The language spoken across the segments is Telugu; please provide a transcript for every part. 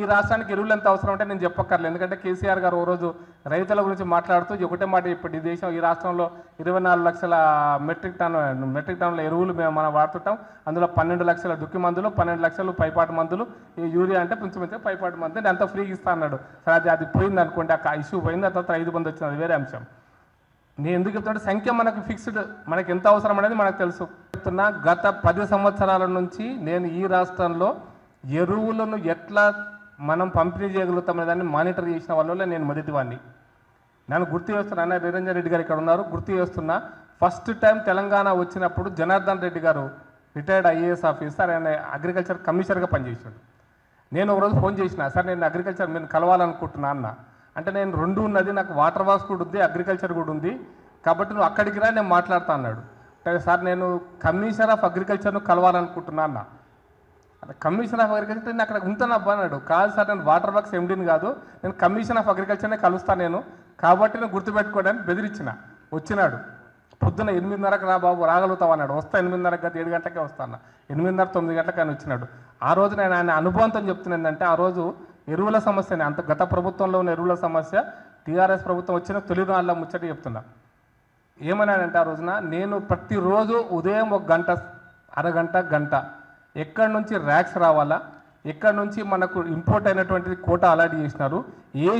ఈ రాష్ట్రానికి ఎరువులు ఎంత అవసరం అంటే నేను చెప్పక్కర్లేదు. ఎందుకంటే కేసీఆర్ గారు ఓ రోజు రైతుల గురించి మాట్లాడుతూ ఒకటే మాట ఇప్పుడు ఈ దేశం ఈ రాష్ట్రంలో ఇరవై నాలుగు లక్షల మెట్రిక్ టన్ మెట్రిక్ టన్నుల ఎరువులు మేము మనం వాడుతుంటాం. అందులో పన్నెండు లక్షల దుక్కి మందులు పన్నెండు లక్షలు పైపాటు మందులు ఈ యూరియా అంటే కొంచెం పైపాటు మందు. అంత ఫ్రీగా ఇస్తా అన్నాడు. సరే అది అది పోయింది అనుకోండి ఆ ఇష్యూ పోయింది ఆ తర్వాత ఐదు మంది వచ్చింది. అది వేరే అంశం. నేను ఎందుకు చెప్తానంటే సంఖ్య మనకు ఫిక్స్డ్. మనకి ఎంత అవసరం అనేది మనకు తెలుసు. చెప్తున్నా గత పది సంవత్సరాల నుంచి నేను ఈ రాష్ట్రంలో ఎరువులను ఎట్లా మనం పంపిణీ చేయగలుగుతామనే దాన్ని మానిటర్ చేసిన వాళ్ళలో నేను మొదటి వాడిని నన్ను గుర్తు చేస్తున్నా అన్న నిరంజన్ రెడ్డి గారు ఇక్కడ ఉన్నారు. గుర్తు చేస్తున్నా ఫస్ట్ టైం తెలంగాణ వచ్చినప్పుడు Janardhan Reddy garu retired IAS officer ఆయన అగ్రికల్చర్ కమిషనర్గా పనిచేసాడు నేను ఒకరోజు ఫోన్ చేసిన సార్ నేను అగ్రికల్చర్ నేను కలవాలనుకుంటున్నా అన్న. అంటే నేను రెండు ఉన్నది నాకు వాటర్ వాష్ కూడా ఉంది అగ్రికల్చర్ కూడా ఉంది. కాబట్టి నువ్వు అక్కడికి రా నేను మాట్లాడతా అన్నాడు. అంటే సార్ నేను కమిషనర్ ఆఫ్ అగ్రికల్చర్ను కలవాలనుకుంటున్నా అన్న. కమిషన్ ఆఫ్ అగ్రికల్చర్ నేను అక్కడ ఉంటాను అబ్బా అన్నాడు. కాదు సార్ నేను వాటర్ వర్క్స్ ఎండిని కాదు నేను కమిషన్ ఆఫ్ అగ్రికల్చర్నే కలుస్తాను నేను. కాబట్టి నేను గుర్తుపెట్టుకోవడానికి బెదిరించిన. వచ్చినాడు. పొద్దున ఎనిమిదిన్నరకు రా బాబు రాగలుగుతావు అన్నాడు. వస్తా ఎనిమిదిన్నరకు గత ఏడు గంటలకే వస్తాను ఎనిమిదిన్నర తొమ్మిది గంటలకు ఆయన వచ్చినాడు. ఆ రోజు నేను ఆయన అనుభవంతో చెప్తున్నాను ఏంటంటే ఆ రోజు ఎరువుల సమస్యనే అంత గత ప్రభుత్వంలో ఉన్న ఎరువుల సమస్య టీఆర్ఎస్ ప్రభుత్వం వచ్చిన తొలి నాళ్ళ ముచ్చట చెప్తున్నా. ఏమన్నాడంటే ఆ రోజున నేను ప్రతిరోజు ఉదయం ఒక గంట అరగంట గంట ఎక్కడి నుంచి ర్యాక్స్ రావాలా? ఎక్కడి నుంచి మనకు ఇంపోర్ట్ అయినటువంటిది కోట అలాట్ చేసినారు? ఏ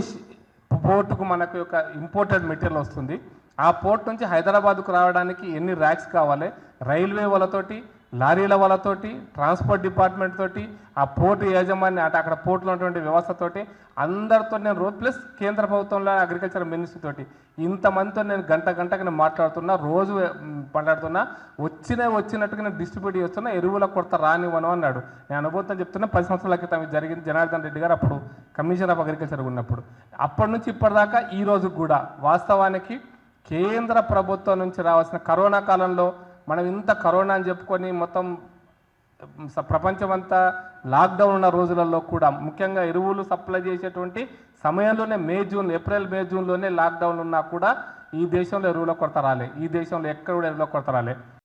పోర్టుకు మనకు యొక్క ఇంపోర్టెడ్ మెటీరియల్ వస్తుంది? ఆ పోర్ట్ నుంచి హైదరాబాద్కు రావడానికి ఎన్ని ర్యాక్స్ కావాలి? రైల్వే వాళ్ళతోటి లారీల వాళ్ళతోటి ట్రాన్స్పోర్ట్ డిపార్ట్మెంట్ తోటి ఆ పోర్టు యాజమాన్య అటు అక్కడ పోర్టులో ఉన్నటువంటి వ్యవస్థతోటి అందరితో నేను రోజు ప్లస్ కేంద్ర ప్రభుత్వంలో అగ్రికల్చర్ మినిస్ట్రీ తోటి ఇంతమందితో నేను గంట గంటకి నేను మాట్లాడుతున్నా రోజు మాట్లాడుతున్నా వచ్చిన వచ్చినట్టుగా నేను డిస్ట్రిబ్యూట్ చేస్తున్నా ఎరువుల కొరత రానివ్వను అన్నాడు. నేను అనుభూతం చెప్తున్నా పది సంవత్సరాల క్రితం జరిగింది జనార్దన్ రెడ్డి గారు అప్పుడు కమిషనర్ ఆఫ్ అగ్రికల్చర్ ఉన్నప్పుడు. అప్పటి నుంచి ఇప్పటిదాకా ఈ రోజు కూడా వాస్తవానికి కేంద్ర ప్రభుత్వం నుంచి రావాల్సిన కరోనా కాలంలో మనం ఇంత కరోనా అని చెప్పుకొని మొత్తం ప్రపంచమంతా లాక్డౌన్ ఉన్న రోజులలో కూడా ముఖ్యంగా ఎరువులు సప్లై చేసేటువంటి సమయంలోనే మే జూన్ ఏప్రిల్ మే జూన్లోనే లాక్డౌన్ ఉన్నా కూడా ఈ దేశంలో ఎరువుల కొరత రాలే. ఈ దేశంలో ఎక్కడ కూడా ఎరువుల కొరత రాలే.